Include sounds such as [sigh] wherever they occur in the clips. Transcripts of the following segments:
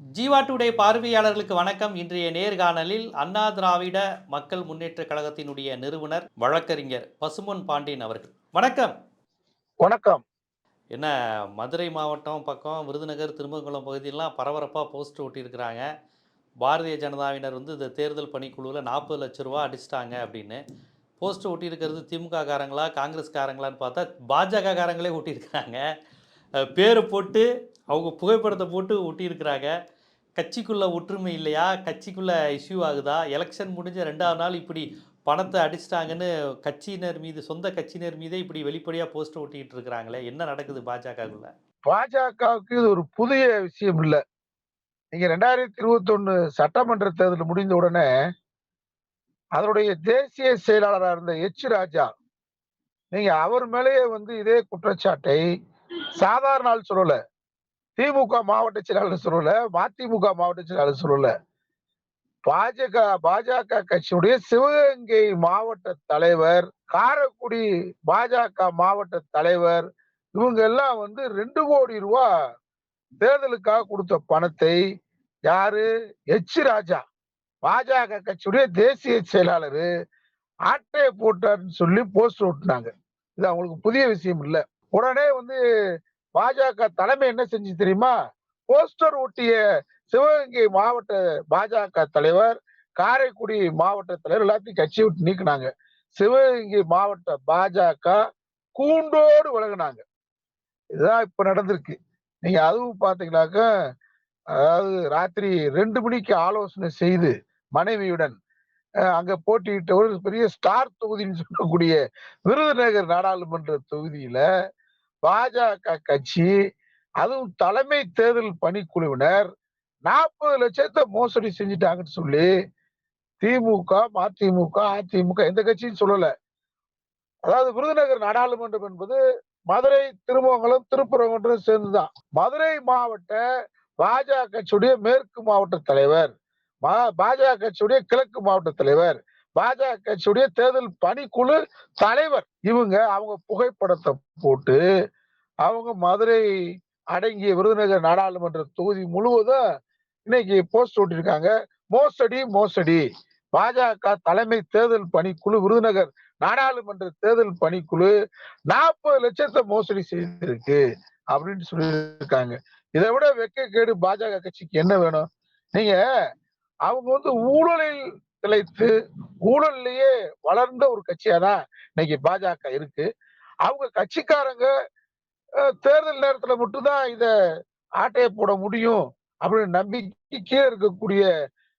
Jeeva today பார்வையாளர்களுக்கு வணக்கம். இன்றைய நேர்காணலில் அண்ணா திராவிட மக்கள் முன்னேற்ற கழகத்தினுடைய நிறுவனர் வழக்கறிஞர் பசும்பொன் பாண்டியன் அவர்கள். வணக்கம். வணக்கம். என்ன மதுரை மாவட்டம் பக்கம் விருதுநகர் திருமங்கலம் பகுதியெல்லாம் பரபரப்பாக போஸ்டர் ஒட்டியிருக்கிறாங்க. பாரதிய ஜனதாவினர் வந்து இந்த தேர்தல் பணிக்குழுவில் நாற்பது லட்ச ரூபா அடிச்சிட்டாங்க அப்படின்னு. போஸ்டர் ஒட்டியிருக்கிறது திமுக காரங்களா காங்கிரஸ் காரங்களான்னு பார்த்தா பாஜக காரங்களே ஒட்டியிருக்கிறாங்க பேரை போட்டு அவங்க புகைப்படத்தை போட்டு ஒட்டியிருக்கிறாங்க. கட்சிக்குள்ளே ஒற்றுமை இல்லையா? கட்சிக்குள்ளே இஷ்யூ ஆகுதா? எலெக்ஷன் முடிஞ்ச ரெண்டாவது நாள் இப்படி பணத்தை அடிச்சிட்டாங்கன்னு கட்சியினர் மீது சொந்த கட்சியினர் மீதே இப்படி வெளிப்படையாக போஸ்டர் ஒட்டிக்கிட்டு இருக்கிறாங்களே? என்ன நடக்குது பாஜகக்குள்ள? பாஜகவுக்கு இது ஒரு புதிய விஷயம் இல்லை. நீங்க ரெண்டாயிரத்தி இருபத்தி ஒண்ணு சட்டமன்ற தேர்தல் முடிந்த உடனே அதனுடைய தேசிய செயலாளராக இருந்த எச் ராஜா நீங்க அவர் மேலேயே வந்து இதே குற்றச்சாட்டை சாதாரண ஆள் சொல்லலை. திமுக மாவட்ட செயலாளர் சொல்லல மதிமுக மாவட்ட செயலாளர் சொல்லல. பாஜக பாஜக கட்சியுடைய சிவகங்கை மாவட்ட தலைவர் காரைக்குடி பாஜக மாவட்ட தலைவர் இவங்க எல்லாம் வந்து ரெண்டு கோடி ரூபா தேர்தலுக்காக கொடுத்த பணத்தை யாரு? எச் ராஜா. பாஜக கட்சியுடைய தேசிய செயலாளர் ஆட்டையை போட்டாருன்னு சொல்லி போஸ்ட் ஓட்டினாங்க இது அவங்களுக்கு புதிய விஷயம் இல்லை. உடனே வந்து பாஜக தலைமை என்ன செஞ்சு தெரியுமா? போஸ்டர் ஒட்டிய சிவகங்கை மாவட்ட பாஜக தலைவர் காரைக்குடி மாவட்ட தலைவர் எல்லாத்தையும் கட்சி விட்டு நீக்கினாங்க. சிவகங்கை மாவட்ட பாஜக கூண்டோடு விலகினாங்க. இதுதான் இப்ப நடந்திருக்கு. நீங்க அதுவும் பாத்தீங்கன்னாக்க அதாவது ராத்திரி ரெண்டு மணிக்கு ஆலோசனை செய்து மனைவியுடன் அங்க போட்டியிட்ட ஒரு பெரிய ஸ்டார் தொகுதின்னு சொல்லக்கூடிய விருதுநகர் நாடாளுமன்ற தொகுதியில பாஜக கட்சி அதுவும் தலைமை தேர்தல் பணிக்குழுவினர் நாற்பது லட்சத்தை மோசடி செஞ்சுட்டாங்கன்னு சொல்லி திமுக மதிமுக அதிமுக எந்த கட்சியும் சொல்லல. அதாவது விருதுநகர் நாடாளுமன்றம் என்பது மதுரை திருமங்கலம் திருப்பரங்குன்றம் சேர்ந்துதான். மதுரை மாவட்ட பாஜக கட்சியுடைய மேற்கு மாவட்ட தலைவர் மா- பாஜக கட்சியுடைய கிழக்கு மாவட்ட தலைவர் பாஜக கட்சியுடைய தேர்தல் பணிக்குழு தலைவர். இவங்க அவங்க புகைப்படத்தை போட்டு அவங்க மதுரை அடங்கிய விருதுநகர் நாடாளுமன்ற தொகுதி முழுவதும் இன்னைக்கு போஸ்ட் விட்டுருக்காங்க மோசடி மோசடி. பாஜக தலைமை தேர்தல் பணிக்குழு விருதுநகர் நாடாளுமன்ற தேர்தல் பணிக்குழு நாற்பது லட்சத்தை மோசடி செய்திருக்கு அப்படின்னு சொல்லியிருக்காங்க. இதை விட வெக்கக்கேடு பாஜக கட்சிக்கு என்ன வேணும்? நீங்க அவங்க வந்து ஊழலில் திளைத்து ஊழல்லையே வளர்ந்த ஒரு கட்சியா தான் இன்னைக்கு பாஜக இருக்கு. அவங்க கட்சிக்காரங்க தேர்தல் நேரத்துல மட்டும்தான் இத ஆட்டையை போட முடியும் அப்படின்னு நம்பிக்கைக்கே இருக்கக்கூடிய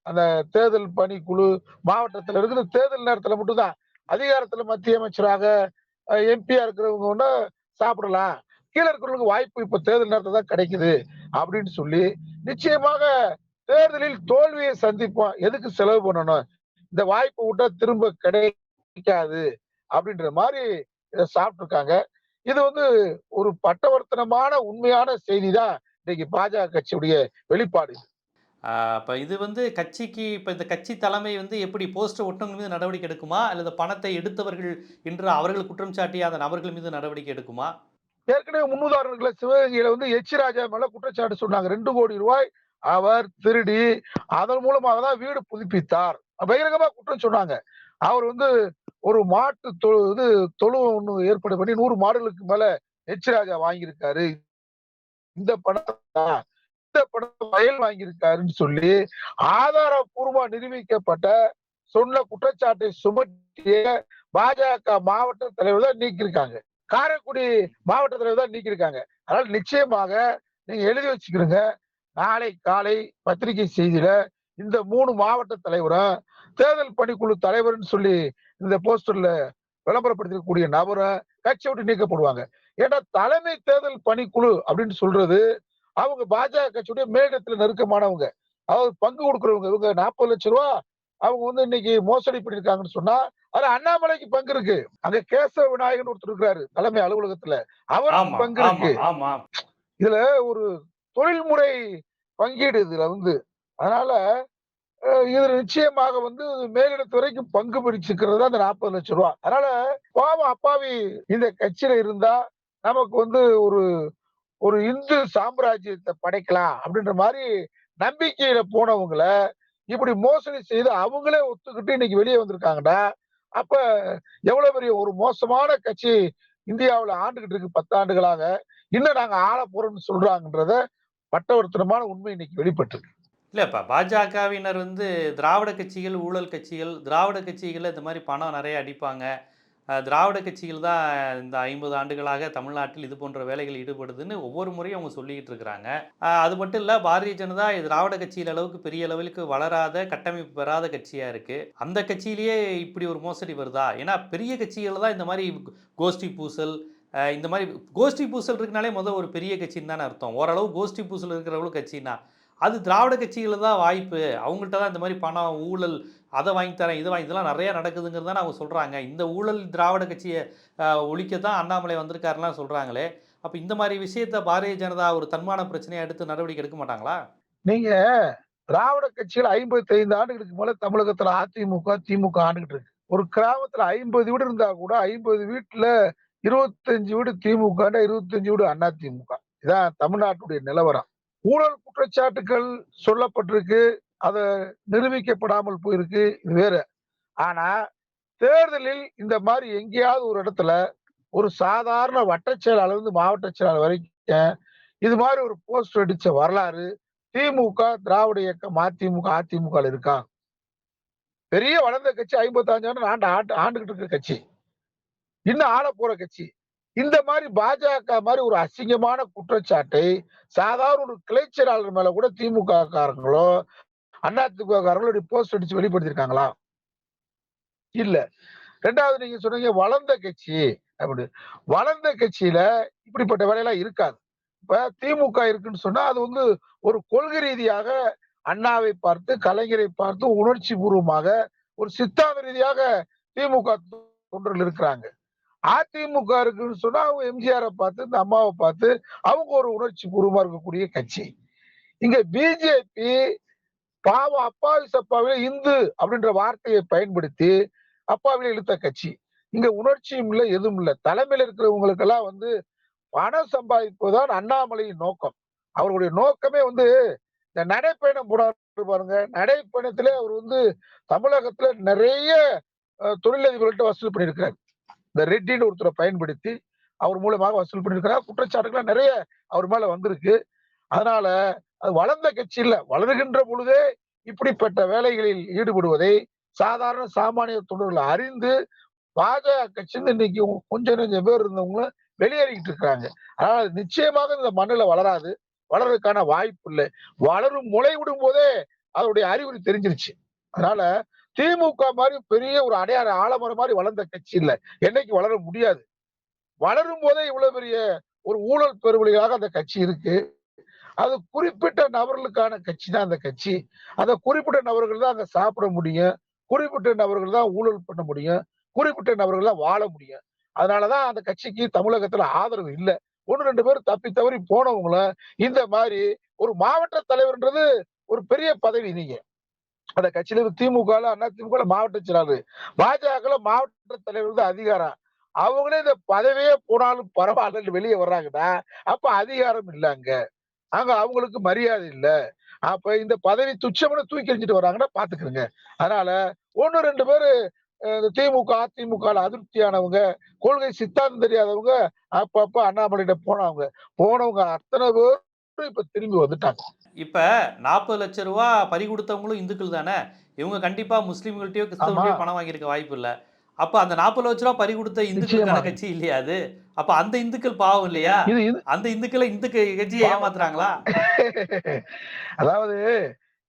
அந்த தேர்தல் பணிக்குழு மாவட்டத்துல இருக்கிற தேர்தல் நேரத்துல மட்டும்தான். அதிகாரத்துல மத்திய அமைச்சராக எம்பியா இருக்கிறவங்க ஒண்ணு சாப்பிடலாம். கீழே இருக்கிறவங்களுக்கு வாய்ப்பு இப்ப தேர்தல் நேரத்துல தான் கிடைக்குது அப்படின்னு சொல்லி நிச்சயமாக தேர்தலில் தோல்வியை சந்திப்போம். எதுக்கு செலவு பண்ணணும்? இந்த வாய்ப்பு விட்டா திரும்ப கிடைக்காது அப்படின்ற மாதிரி இதை சாப்பிட்டுருக்காங்க. இது வந்து ஒரு பட்டவர்த்தனமான உண்மையான செய்தி தான் இன்னைக்கு பாஜக கட்சியுடைய வெளிப்பாடு. இப்போ இது வந்து கட்சிக்கு இப்போ இந்த கட்சி தலைமை வந்து எப்படி போஸ்டர் ஒட்டவங்க மீது நடவடிக்கை எடுக்குமா? அல்லது பணத்தை எடுத்தவர்கள் என்று அவர்கள் குற்றம் சாட்டிய அந்த நபர்கள் மீது நடவடிக்கை எடுக்குமா? ஏற்கனவே முன்னுதாரணங்களை சிவகங்கையில வந்து எச் ராஜா மேல குற்றச்சாட்டு சொன்னாங்க. ரெண்டு கோடி ரூபாய் அவர் திருடி அதன் மூலமாக தான் வீடு புதுப்பித்தார். பகிரங்கமா குற்றம் சொன்னாங்க. அவர் வந்து ஒரு மாட்டு தொழு இது தொழு ஒன்று ஏற்பாடு பண்ணி நூறு மாடுகளுக்கு மேல ஹெச் ராஜா வாங்கியிருக்காரு. இந்த பணத்தை இந்த படம் வயல் வாங்கியிருக்காருன்னு சொல்லி ஆதாரபூர்வமா நிரூபிக்கப்பட்ட சொன்ன குற்றச்சாட்டை சுமத்திய பாஜக மாவட்ட தலைவர் தான் நீக்கியிருக்காங்க. காரைக்குடி மாவட்ட தலைவர் தான் நீக்கியிருக்காங்க. அதனால நிச்சயமாக நீங்க எழுதி வச்சுக்கிறீங்க நாளை காலை பத்திரிகை செய்தியில இந்த மூணு மாவட்ட தலைவரும் தேர்தல் பணிக்குழு தலைவர்னு சொல்லி இந்த போஸ்டர்ல விளம்பரப்படுத்திருக்கக்கூடிய நபரும் கட்சி விட்டு நீக்கப்படுவாங்க. ஏன்னா தலைமை தேர்தல் பணிக்குழு அப்படின்னு சொல்றது அவங்க பாஜக கட்சியுடைய மேலிடத்துல நெருக்கமானவங்க. அதாவது பங்கு கொடுக்குறவங்க. இவங்க நாற்பது லட்சம் ரூபா அவங்க வந்து இன்னைக்கு மோசடி பண்ணிருக்காங்கன்னு சொன்னா அதுல அண்ணாமலைக்கு பங்கு இருக்கு. அங்க கேசவ விநாயகன் ஒருத்தர் இருக்கிறாரு தலைமை அலுவலகத்துல. அவருக்கு பங்கு இருக்கு. இதுல ஒரு தொழில்முறை பங்கீடு இதுல வந்து. அதனால இதுல நிச்சயமாக வந்து மேலிடத்துறைக்கு பங்கு பிடிச்சிக்கிறது தான் அந்த நாற்பது லட்சம் ரூபா. அதனால பாவம் அப்பாவி இந்த கட்சியில இருந்தா நமக்கு வந்து ஒரு ஒரு இந்து சாம்ராஜ்யத்தை படைக்கலாம் அப்படின்ற மாதிரி நம்பிக்கையில போனவங்களை இப்படி மோசடி செய்து அவங்களே ஒத்துக்கிட்டு இன்னைக்கு வெளியே வந்திருக்காங்கடா. அப்ப எவ்வளவு பெரிய ஒரு மோசமான கட்சி இந்தியாவில் ஆண்டுகிட்டு இருக்கு பத்தாண்டுகளாக. இன்னும் நாங்க ஆள போறோம்னு சொல்றாங்கன்றத பட்டவர்த்தனமான உண்மை இன்னைக்கு வெளிப்பட்டிருக்கு. இல்லை இப்போ பாஜகவினர் வந்து திராவிட கட்சிகள் ஊழல் கட்சிகள் திராவிட கட்சிகளில் இந்த மாதிரி பணம் நிறைய அடிப்பாங்க. திராவிட கட்சிகள் தான் இந்த ஐம்பது ஆண்டுகளாக தமிழ்நாட்டில் இது போன்ற வேலைகள் ஈடுபடுதுன்னு ஒவ்வொரு முறையும் அவங்க சொல்லிக்கிட்டு இருக்கிறாங்க. அது மட்டும் இல்லை பாரதிய ஜனதா இது திராவிட கட்சியில் அளவுக்கு பெரிய லெவலுக்கு வளராத கட்டமைப்பு பெறாத கட்சியாக இருக்குது அந்த கட்சியிலேயே இப்படி ஒரு மோசடி வருதா? ஏன்னா பெரிய கட்சிகளில் தான் இந்த மாதிரி கோஷ்டி பூசல் இந்த மாதிரி கோஷ்டி பூசல் இருக்குனாலே முதல் ஒரு பெரிய கட்சின்னு தானே அர்த்தம். ஓரளவு கோஷ்டி பூசல் இருக்கிறவங்களும் கட்சின்னா அது திராவிட கட்சியில் தான் வாய்ப்பு. அவங்கள்ட்ட தான் இந்த மாதிரி பணம் ஊழல் அதை வாங்கி தரேன் இதை வாங்கி இதெல்லாம் நிறையா நடக்குதுங்கிறது தான் அவங்க சொல்கிறாங்க இந்த ஊழல் திராவிட கட்சியை ஒழிக்க தான் அண்ணாமலை வந்திருக்காருலாம் சொல்கிறாங்களே அப்போ இந்த மாதிரி விஷயத்த பாரதிய ஜனதா ஒரு தன்மான பிரச்சனையை எடுத்து நடவடிக்கை எடுக்க மாட்டாங்களா? நீங்கள் திராவிட கட்சிகள் ஐம்பத்தி ஐந்து ஆண்டுகளுக்கு மேலே தமிழகத்தில் அதிமுக திமுக ஆண்டுகிட்டு இருக்கு. ஒரு கிராமத்தில் ஐம்பது வீடு இருந்தால் கூட ஐம்பது வீட்டில் இருபத்தஞ்சு வீடு திமுக இருபத்தஞ்சு வீடு அண்ணா திமுக. இதான் தமிழ்நாட்டுடைய நிலவரம். ஊழல் குற்றச்சாட்டுகள் சொல்லப்பட்டிருக்கு அதை நிரூபிக்கப்படாமல் போயிருக்கு இது வேற. ஆனா தேர்தலில் இந்த மாதிரி எங்கேயாவது ஒரு இடத்துல ஒரு சாதாரண வட்டச்செயலாளர் இருந்து மாவட்ட செயலாளர் வரைக்கும் இது மாதிரி ஒரு போஸ்ட் அடிச்ச வரலாறு திமுக திராவிட இயக்கம் அதிமுக அதிமுக இருக்கா? பெரிய வளர்ந்த கட்சி ஐம்பத்தஞ்சு ஆண்டு ஆண்டு ஆண்டு ஆண்டுகிட்டு இருக்க கட்சி. இன்னும் ஆள போற கட்சி. இந்த மாதிரி பாஜக மாதிரி ஒரு அசிங்கமான குற்றச்சாட்டை சாதாரண ஒரு கிளை செயலாளர் மேல கூட திமுக காரங்களோ அண்ணா திமுக காரங்களோ போஸ்ட் அடிச்சு வெளிப்படுத்திருக்காங்களா இல்ல. ரெண்டாவது நீங்க சொன்னீங்க வளர்ந்த கட்சி அப்படி. வளர்ந்த கட்சியில இப்படிப்பட்ட வேலையெல்லாம் இருக்காது. இப்ப திமுக இருக்குன்னு சொன்னா அது வந்து ஒரு கொள்கை ரீதியாக அண்ணாவை பார்த்து கலைஞரை பார்த்து உணர்ச்சி பூர்வமாக ஒரு சித்தாந்த ரீதியாக திமுக தொண்டர்கள் இருக்கிறாங்க. அதிமுக இருக்குன்னு சொன்னா அவங்க எம்ஜிஆரை பார்த்து இந்த அம்மாவை பார்த்து அவங்க ஒரு உணர்ச்சி பூர்வமா இருக்கக்கூடிய கட்சி. இங்க பிஜேபி பாவம் அப்பாவி சப்பாவில இந்து அப்படின்ற வார்த்தையை பயன்படுத்தி அப்பாவில இழுத்த கட்சி. இங்க உணர்ச்சியும் இல்லை எதுவும் இல்லை. தலைமையில இருக்கிறவங்களுக்கெல்லாம் வந்து பணம் சம்பாதிப்பதுதான் அண்ணாமலையின் நோக்கம். அவருடைய நோக்கமே வந்து இந்த நடைப்பயணம் போடாரு பாருங்க. நடைப்பயணத்திலே அவர் வந்து தமிழகத்துல நிறைய தொழிலதிபர்கள்ட்ட வசூல் பண்ணியிருக்கிறார். இந்த ரெட்டின்னு ஒருத்தரை பயன்படுத்தி அவர் மூலமாக வசூல் பண்ணியிருக்கிறார் குற்றச்சாட்டுகள் நிறைய அவர் மேல வந்திருக்கு. அதனால அது வளர்ந்த கட்சி இல்ல வளருகின்ற பொழுதே இப்படிப்பட்ட வேலைகளில் ஈடுபடுவதை சாதாரண சாமானிய தொண்டர்கள் அறிந்து பாஜக கட்சின்னு இன்னைக்கு கொஞ்சம் கொஞ்சம் பேர் இருந்தவங்களும் வெளியேறிக்கிட்டு இருக்கிறாங்க. அதனால நிச்சயமாக இந்த மண்ணுல வளராது வளர்றதுக்கான வாய்ப்பு இல்லை. வளரும் முளை விடும் போதே அதனுடைய அறிகுறி தெரிஞ்சிருச்சு. அதனால திமுக மாதிரி பெரிய ஒரு அடையாள ஆலமரம் மாதிரி வளர்ந்த கட்சி இல்ல. என்னைக்கு வளர முடியாது. வளரும் போதே இவ்வளவு பெரிய ஒரு ஊழல் பெருவழியாக அந்த கட்சி இருக்கு. அது குறிப்பிட்ட நபர்களுக்கான கட்சி தான் அந்த கட்சி. அந்த குறிப்பிட்ட நபர்கள் தான் அங்க சாப்பிட முடியும். குறிப்பிட்ட நபர்கள் தான் ஊழல் பண்ண முடியும். குறிப்பிட்ட நபர்கள் தான் வாழ முடியும். அதனாலதான் அந்த கட்சிக்கு தமிழகத்துல ஆதரவு இல்லை. ஒன்று ரெண்டு பேர் தப்பி தவறி போனவங்கள இந்த மாதிரி ஒரு மாவட்ட தலைவர்ன்றது ஒரு பெரிய பதவி நீங்க. அந்த கட்சியில இருந்து திமுக அண்ணா திமுக மாவட்ட செயலாளர் பாஜக மாவட்ட தலைவர் தான் அதிகாரம். அவங்களே இந்த பதவியே போனாலும் பரவாயில்லன்னு வெளியே வர்றாங்கன்னா அப்ப அதிகாரம் இல்லை அங்க. அங்க அவங்களுக்கு மரியாதை இல்லை. அப்ப இந்த பதவி துச்சமான தூக்கி எறிஞ்சிட்டு வர்றாங்கன்னா பாத்துக்கிறங்க அதனால ஒன்னு ரெண்டு பேரு இந்த திமுக அதிமுக அதிருப்தியானவங்க கொள்கை சித்தாந்தம் தெரியாதவங்க அப்பப்ப அண்ணாமலையிட போனவங்க. போனவங்க அத்தனை பேரும் இப்ப திரும்பி வந்துட்டாங்க. இப்போ நாற்பது லட்ச ரூபா பறி கொடுத்தவங்களும் இந்துக்கள் தானே? இவங்க கண்டிப்பாக முஸ்லீம்கள்ட்டயோ கிறிஸ்தவர்களையோ ஆமா. பணம் வாங்கியிருக்க வாய்ப்பு இல்லை. அப்போ அந்த நாற்பது லட்ச ரூபா பறி கொடுத்த இந்துக்களுக்கான. கட்சி இல்லையா அது? அப்போ அந்த இந்துக்கள் பாவம் இல்லையா? அந்த இந்துக்களை இந்த கட்சியை. ஏமாத்துறாங்களா? [laughs] அதாவது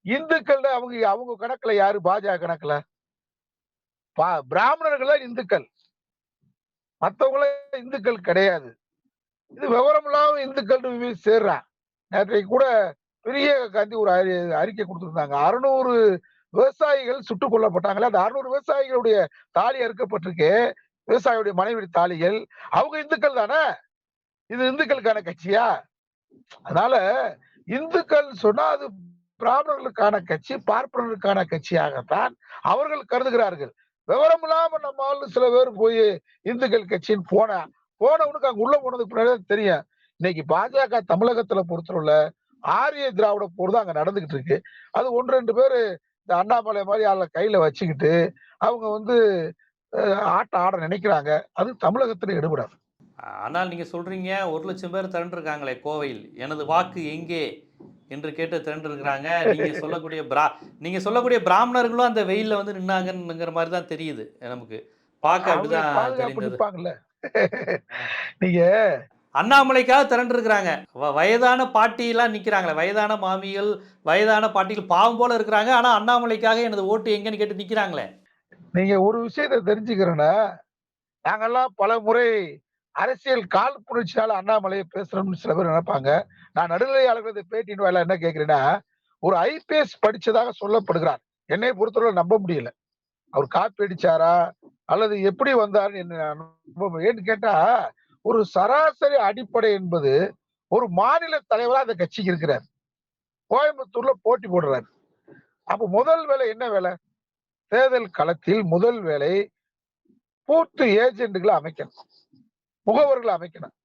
இந்துக்கள் அவங்க அவங்க கணக்குல யாரு? பாஜக கணக்குல? பிராமணர்கள் தான் இந்துக்கள். மத்தவங்கள இந்துக்கள் கிடையாது. இது விவரம் இல்லாம இந்துக்கள் போய் சேர்றான் நேற்றைக்கு கூட பெரிய காந்தி ஒரு அறி- அறிக்கை கொடுத்திருந்தாங்க. அறுநூறு விவசாயிகள் சுட்டுக் கொல்லப்பட்டாங்களே அந்த அறுநூறு விவசாயிகளுடைய தாலி அறுக்கப்பட்டிருக்கு. விவசாயியுடைய மனைவி தாலிகள். அவங்க இந்துக்கள் தானே? இது இந்துக்களுக்கான கட்சியா? அதனால இந்துக்கள் சொன்னா அது பிராமணர்களுக்கான கட்சி பார்ப்பனர்களுக்கான கட்சியாகத்தான் அவர்கள் கருதுகிறார்கள். விவரம் இல்லாம நம்ம ஆளு சில பேர் போய் இந்துக்கள் கட்சின்னு போன போனவனுக்கு அங்க உள்ள போனதுக்கு பின்னாடி தெரியும். இன்னைக்கு பாஜக தமிழகத்துல பொறுத்தவரை ஆரிய திராவிட போர் தான் அங்க நடந்துகிட்டு இருக்கு. அது ஒன்று ரெண்டு பேரு இந்த அண்ணாமலை மாதிரி ஆள கையில வச்சுக்கிட்டு அவங்க வந்து ஆட்டம் ஆட நினைக்கிறாங்க. அது தமிழகத்துல எடுபடாது ஆனால் நீங்கள் சொல்கிறீங்க ஒரு லட்சம் பேர் திரண்டிருக்காங்களே கோவையில். எனது வாக்கு எங்கே என்று கேட்டு திரண்டிருக்கிறாங்க. நீங்கள் சொல்லக்கூடிய பிரா நீங்கள் சொல்லக்கூடிய பிராமணர்களும் அந்த வெயிலில் வந்து நின்னாங்கங்கிற மாதிரி தான் தெரியுது நமக்கு. பார்க்க அப்படிதான் தெரிந்தது. நீங்க அண்ணாமலைக்காக திரண்டிருக்கிறாங்க. வ- வயதான பாட்டியெல்லாம் நிற்கிறாங்களே வயதான மாமிகள் வயதான பாட்டிகள் பாவம் போல இருக்கிறாங்க. ஆனால் அண்ணாமலைக்காக எனது ஓட்டு எங்கன்னு கேட்டு நிற்கிறாங்களே நீங்க ஒரு விஷயத்தை தெரிஞ்சுக்கிறேன்னா நாங்கெல்லாம் பல முறை அரசியல் கால் புணர்ச்சியால் அண்ணாமலையை பேசுறோம்னு சில பேர் நினைப்பாங்க. நான் நடுநிலையாளர்களது பேட்டியின் வேலை என்ன கேட்கிறேன்னா ஒரு ஐபிஎஸ் படிச்சதாக சொல்லப்படுகிறார். என்னை பொறுத்தவரை நம்ப முடியல. அவர் காப்பி அடிச்சாரா அல்லது எப்படி வந்தாருன்னு என்ன ஏன்னு கேட்டா ஒரு சராசரி அடிப்படை என்பது ஒரு மாநில தலைவராக அந்த கட்சிக்கு இருக்கிறார். கோயம்புத்தூர்ல போட்டி போடுறாரு. அப்ப முதல் வேலை என்ன வேலை தேர்தல் களத்தில் முதல் வேலை பூத்து ஏஜென்ட்களை அமைக்கணும். முகவர்களை அமைக்கணும்.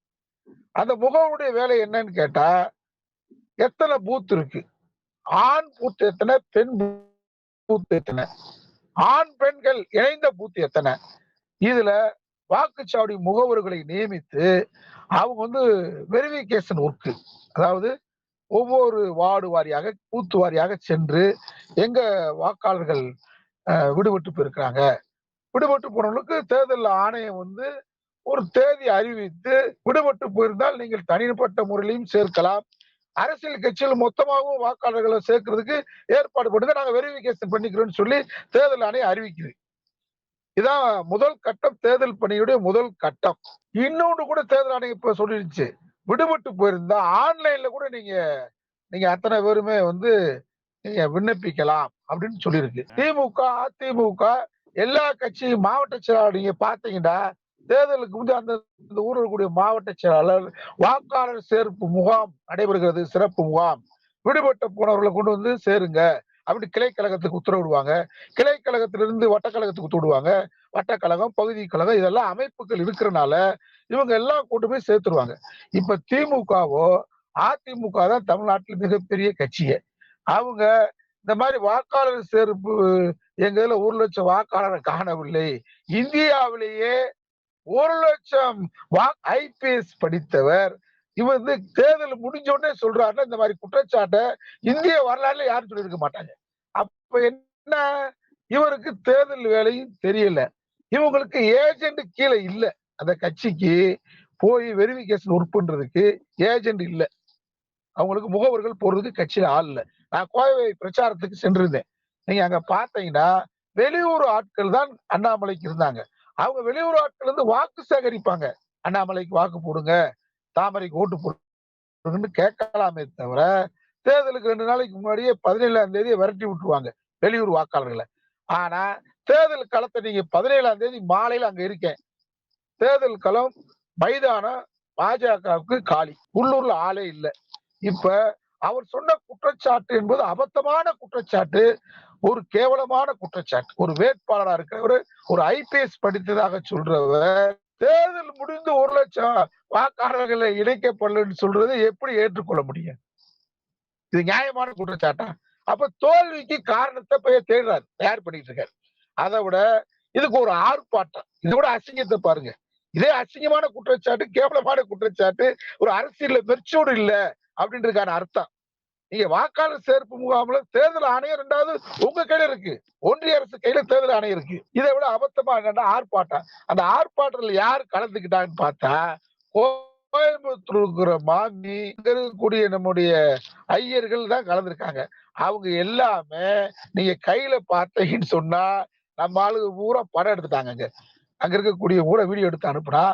அந்த முகவருடைய வேலை என்னன்னு கேட்டா எத்தனை பூத் இருக்கு? ஆண் பூத் எத்தனை பெண் பூத் எத்தனை? ஆண் பெண்கள் இணைந்த பூத் எத்தனை? இதுல வாக்குச்சாவடி முகவர்களை நியமித்து அவங்க வந்து வெரிஃபிகேஷன் ஒர்க்கு அதாவது ஒவ்வொரு வார்டு வாரியாக பூத்து வாரியாக சென்று எங்க வாக்காளர்கள் விடுபட்டு போயிருக்கிறாங்க. விடுபட்டு போனவங்களுக்கு தேர்தல் ஆணையம் வந்து ஒரு தேதி அறிவித்து விடுபட்டு போயிருந்தால் நீங்கள் தனிப்பட்ட முறையிலையும் சேர்க்கலாம். அரசியல் கட்சிகள் மொத்தமாகவும் வாக்காளர்களை சேர்க்கறதுக்கு ஏற்பாடு பண்ணுங்க. நாங்கள் வெரிஃபிகேஷன் பண்ணிக்கிறோம்னு சொல்லி தேர்தல் ஆணையம் அறிவிக்குது. இதான் முதல் கட்டம் தேர்தல் பணியுடைய முதல் கட்டம். இன்னொன்று கூட தேர்தல் ஆணையம் இப்ப சொல்லிடுச்சு. விடுபட்டு போயிருந்தா ஆன்லைன்ல கூட நீங்க நீங்க அத்தனை பேருமே வந்து நீங்க விண்ணப்பிக்கலாம் அப்படின்னு சொல்லியிருக்கு. திமுக அதிமுக எல்லா கட்சியும் மாவட்ட செயலாளர் நீங்க பாத்தீங்கன்னா தேர்தலுக்கு முந்தைய அந்த இந்த ஊரில் இருக்கக்கூடிய மாவட்ட செயலாளர் வாக்காளர் சேர்ப்பு முகாம் நடைபெறுகிறது சிறப்பு முகாம். விடுபட்ட போனவர்களை கொண்டு வந்து சேருங்க. அப்படி கிளை கழகத்துக்கு உத்தரவிடுவாங்க. கிளை கழகத்திலிருந்து வட்டக்கழகத்துக்கு உத்தரவிடுவாங்க. வட்டக்கழகம் பகுதி கழகம் இதெல்லாம் அமைப்புகள் இருக்கிறனால இவங்க எல்லா கூட்டமே போய் சேர்த்துருவாங்க. இப்ப திமுகவோ அதிமுக தான் தமிழ்நாட்டில் மிகப்பெரிய கட்சியே. அவங்க இந்த மாதிரி வாக்காளர் சேர்ப்பு எங்க இதுல ஒரு லட்சம் வாக்காளரை காணவில்லை. இந்தியாவிலேயே ஒரு லட்சம் ஐபிஎஸ் படித்தவர் இவர் வந்து தேர்தல் முடிஞ்ச உடனே சொல்றாருன்னா இந்த மாதிரி குற்றச்சாட்டை இந்திய வரலாறுல யாரும் சொல்லியிருக்க மாட்டாங்க. அப்ப என்ன? இவருக்கு தேர்தல் வேலையும் தெரியல. இவங்களுக்கு ஏஜென்ட் கீழே இல்ல. அந்த கட்சிக்கு போய் வெரிஃபிகேஷன் ஒர்க் பண்றதுக்கு ஏஜென்ட் இல்ல. அவங்களுக்கு முகவர்கள் போறதுக்கு கட்சியில ஆள் இல்ல. நான் கோவை பிரச்சாரத்துக்கு சென்றிருந்தேன். நீங்க அங்க பாத்தீங்கன்னா வெளியூர் ஆட்கள் தான் அண்ணாமலைக்கு இருந்தாங்க. அவங்க வெளியூர் ஆட்கள் வந்து வாக்கு சேகரிப்பாங்க. அண்ணாமலைக்கு வாக்கு போடுங்க. தாமரைக்கு ஓட்டு போடுங்கன்னு கேட்கலாமே தவிர தேர்தலுக்கு ரெண்டு நாளைக்கு முன்னாடியே பதினேழாம் தேதியை விரட்டி விட்டுருவாங்க வெளியூர் வாக்காளர்களை. ஆனா தேர்தல் களத்தை நீங்க பதினேழாம் தேதி மாலையில அங்க இருக்கேன். தேர்தல் களம் மைதானம் பாஜகவுக்கு காலி. உள்ளூர்ல ஆளே இல்லை. இப்ப அவர் சொன்ன குற்றச்சாட்டு என்பது அபத்தமான குற்றச்சாட்டு ஒரு கேவலமான குற்றச்சாட்டு. ஒரு வேட்பாளராக இருக்கிறவர் ஒரு ஐபிஎஸ் படித்ததாக சொல்றவர் தேர்தல் முடிந்து ஒரு லட்சம் வாக்காளர்களை இணைக்கப்படலன்னு சொல்றது எப்படி ஏற்றுக்கொள்ள முடியும்? இது நியாயமான குற்றச்சாட்டா? அப்ப தோல்விக்கு காரணத்தை போய் தேடுறாரு. தயார் பண்ணிட்டு இருக்காரு. அதை விட இதுக்கு ஒரு ஆர்ப்பாட்டம். இதை விட அசிங்கத்தை பாருங்க. இதே அசிங்கமான குற்றச்சாட்டு கேவலமான குற்றச்சாட்டு ஒரு அரசியல்ல மெர்ச்சூடு இல்லை அப்படின்றதுக்கான அர்த்தம். நீங்க வாக்காளர் சேர்ப்பு முகாம்ல தேர்தல் ஆணையம் ரெண்டாவது உங்க கையில இருக்கு. ஒன்றிய அரசு கையில தேர்தல் ஆணையம் இருக்கு. இதை விட அபத்தமா என்னன்னா ஆர்ப்பாட்டம். அந்த ஆர்ப்பாட்டத்தில் யார் கலந்துக்கிட்டாங்கன்னு பார்த்தா கோயம்புத்தூர் இருக்கிற மாமி இருக்கக்கூடிய நம்முடைய ஐயர்கள் தான் கலந்துருக்காங்க. அவங்க எல்லாமே நீங்க கையில பார்த்தீங்கன்னு சொன்னா நம்ம ஆளுங்க பூரா படம் எடுத்துட்டாங்க அங்க இருக்கக்கூடிய ஊரை வீடியோ எடுத்து அனுப்புனா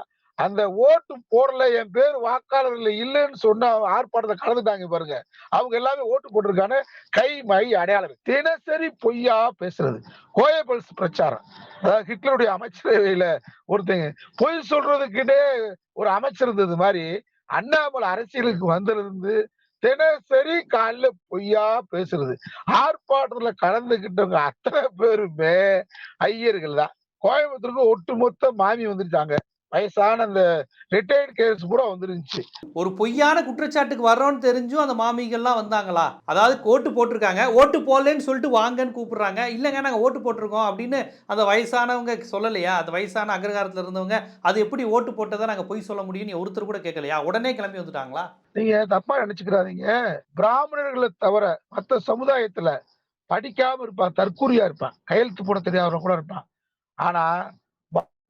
அந்த ஓட்டு போடல என் பேர் வாக்காளர்கள் இல்லைன்னு சொன்ன ஆர்ப்பாட்டத்தை கலந்துட்டாங்க பாருங்க. அவங்க எல்லாமே ஓட்டு போட்டிருக்காங்க. கை மை அடையாளம். தினசரி பொய்யா பேசுறது. கோயபல்ஸ் பிரச்சாரம். அதாவது ஹிட்லருடைய அமைச்சரவையில ஒருத்தங்க பொய் சொல்றதுக்கிட்டே ஒரு அமைச்சர் இருந்தது மாதிரி அண்ணாமலை அரசியலுக்கு வந்திருந்து தினசரி காலில பொய்யா பேசுறது. ஆர்ப்பாட்டத்துல கலந்துகிட்டவங்க அத்தனை பேருமே ஐயர்கள் தான். கோயம்புத்தூருக்கு ஒட்டுமொத்த மாமி வந்துருச்சாங்க வயசான அந்த ரிட்டையர்ட் கேஸ் கூட வந்துருந்துச்சு. ஒரு பொய்யான குற்றச்சாட்டுக்கு வர்றோம்னு தெரிஞ்சும் அந்த மாமிகள்லாம் வந்தாங்களா? அதாவது ஓட்டு போட்டிருக்காங்க. ஓட்டு போடலன்னு சொல்லிட்டு வாங்கன்னு கூப்பிடுறாங்க. இல்லைங்க நாங்கள் ஓட்டு போட்டிருக்கோம் அப்படின்னு அந்த வயசானவங்க சொல்லலையா? அந்த வயசான அக்ரகாரத்தில் இருந்தவங்க அது எப்படி ஓட்டு போட்டதை நாங்கள் பொய் சொல்ல முடியும்னு ஒருத்தர் கூட கேட்கலையா? உடனே கிளம்பி வந்துட்டாங்களா? நீங்க தப்பா நினைச்சுக்கிறாதீங்க. பிராமணர்களை தவிர மத்த சமுதாயத்துல படிக்காம இருப்பான் தற்கூரியா இருப்பான். கையெழுத்து போட தெரியாதவங்க கூட இருப்பான். ஆனா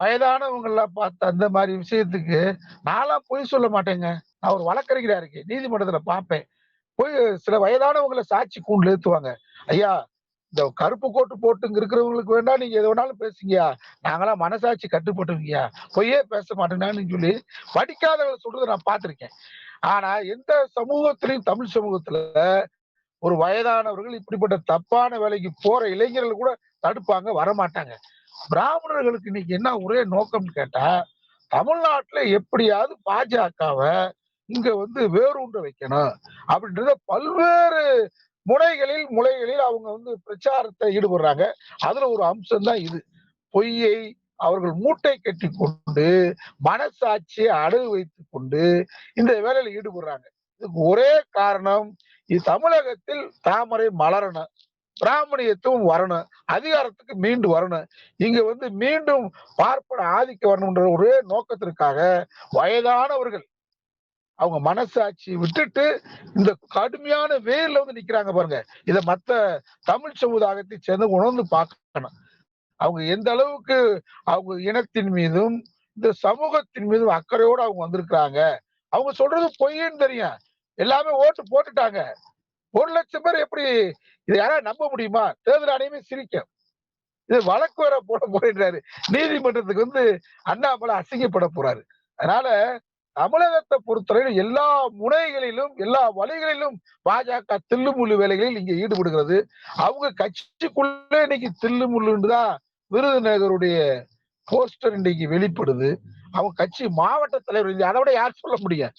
வ- பார்த்த அந்த மாதிரி விஷயத்துக்கு நான்லாம் பொய் சொல்ல மாட்டேங்க. நான் ஒரு வழக்கறிஞரா இருக்கேன். நீதிமன்றத்துல பார்ப்பேன். போய் சில வயதானவங்களை சாட்சி கூண்டு ஏத்துவாங்க. ஐயா இந்த கருப்பு கோட்டு போட்டுங்க இருக்கிறவங்களுக்கு வேணா நீங்க எது வேணாலும் பேசுங்கயா நாங்களாம் மனசாட்சி கட்டுப்பட்டுங்கய்யா. பொய்யே பேச மாட்டேங்கன்னு சொல்லி படிக்காதவங்களை சொல்றதை நான் பார்த்திருக்கேன். ஆனா எந்த சமூகத்திலையும் தமிழ் சமூகத்துல ஒரு வயதானவர்கள் இப்படிப்பட்ட தப்பான வேலைக்கு போற இளைஞர்கள் கூட தடுப்பாங்க வரமாட்டாங்க. பிராமணர்களுக்கு இன்னைக்கு என்ன ஒரே நோக்கம்னு கேட்டா தமிழ்நாட்டுல எப்படியாவது பாஜகவை இங்க வந்து வேரூன்ற வைக்கணும் அப்படின்றத பல்வேறு முனைகளில் முளைகளில் அவங்க வந்து பிரச்சாரத்தை ஈடுபடுறாங்க. அதுல ஒரு அம்சம் தான் இது. பொய்யை அவர்கள் மூட்டை கட்டி கொண்டு மனசாட்சியை அடகு வைத்துக் கொண்டு இந்த வேலையில ஈடுபடுறாங்க. இதுக்கு ஒரே காரணம் இது தமிழகத்தில் தாமரை மலரணும். பிராமணியத்துவம் வரணும் அதிகாரத்துக்கு மீண்டு வரணும். இங்க வந்து மீண்டும் பார்ப்பன ஆதிக்க வரணும்ன்ற ஒரே நோக்கத்திற்காக வயதானவர்கள் அவங்க மனசாட்சி விட்டுட்டு இந்த கடுமையான வேர்ல வந்து நிக்கிறாங்க பாருங்க. இத மத்த தமிழ் சமுதாயத்தை சேர்ந்து உணர்ந்து பார்க்கணும். அவங்க எந்த அளவுக்கு அவங்க இனத்தின் மீதும் இந்த சமூகத்தின் மீதும் அக்கறையோடு அவங்க வந்திருக்கிறாங்க. அவங்க சொல்றது பொய்ன்னு தெரியும். எல்லாமே ஓட்டு போட்டுட்டாங்க. ஒரு லட்சம் பேர் எப்படி இதை யாராவது நம்ப முடியுமா? தேர்தல் ஆணையமே சிரிக்கும். இது வழக்கு வர போட போறாரு நீதிமன்றத்துக்கு வந்து அண்ணாமலை அசிங்கப்பட போறாரு. அதனால தமிழகத்தை பொறுத்தவரையில் எல்லா முனைகளிலும் எல்லா வழிகளிலும் பாஜக தில்லுமுள்ளு வேலைகளில் இங்க ஈடுபடுகிறது. அவங்க கட்சிக்குள்ளே இன்னைக்கு தில்லுமுள்ளுன்னு தான் விருதுநகருடைய போஸ்டர் இன்னைக்கு வெளிப்படுது. அவங்க கட்சி மாவட்ட தலைவர் அதை விட யார் சொல்ல முடியும்?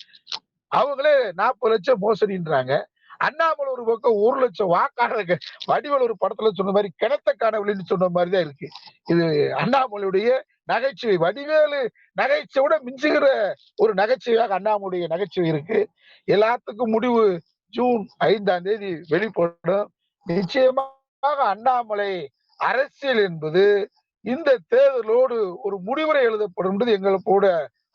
அவங்களே நாற்பது லட்சம் மோசடின்றாங்க. அண்ணாமலை ஒரு பக்கம் ஒரு லட்சம் வாக்காளருக்கு வடிவல் ஒரு படத்துல சொன்ன மாதிரி கிணத்த காணவில்லைன்னு சொன்ன மாதிரி தான் இருக்கு. இது அண்ணாமலையுடைய நகைச்சுவை வடிவேலு நகைச்சுவை விட மிஞ்சுகிற ஒரு நகைச்சுவையாக அண்ணாமலையுடைய நகைச்சுவை இருக்கு. எல்லாத்துக்கும் முடிவு ஜூன் ஐந்தாம் தேதி வெளிப்படும். நிச்சயமாக அண்ணாமலை அரசியல் என்பது இந்த தேர்தலோடு ஒரு முடிவுரை எழுதப்படும் என்பது எங்களோட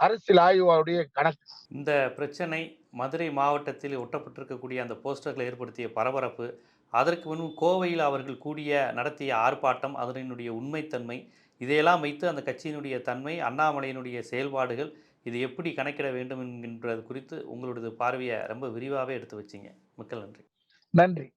அரசியல் ஆய்வாவுடைய கணக்கு. இந்த பிரச்சனை மதுரை மாவட்டத்தில் ஒட்டப்பட்டிருக்கக்கூடிய அந்த போஸ்டர்களை ஏற்படுத்திய பரபரப்பு அதற்கு முன் கோவையில் அவர்கள் கூடிய நடத்திய ஆர்ப்பாட்டம் அதனுடைய உண்மைத்தன்மை இதையெல்லாம் வைத்து அந்த கட்சியினுடைய தன்மை அண்ணாமலையினுடைய செயல்பாடுகள் இது எப்படி கணக்கிட வேண்டும் என்கின்றது குறித்து உங்களுடைய பார்வையை ரொம்ப விரிவாகவே எடுத்து வச்சிங்க. மிக்க நன்றி. நன்றி.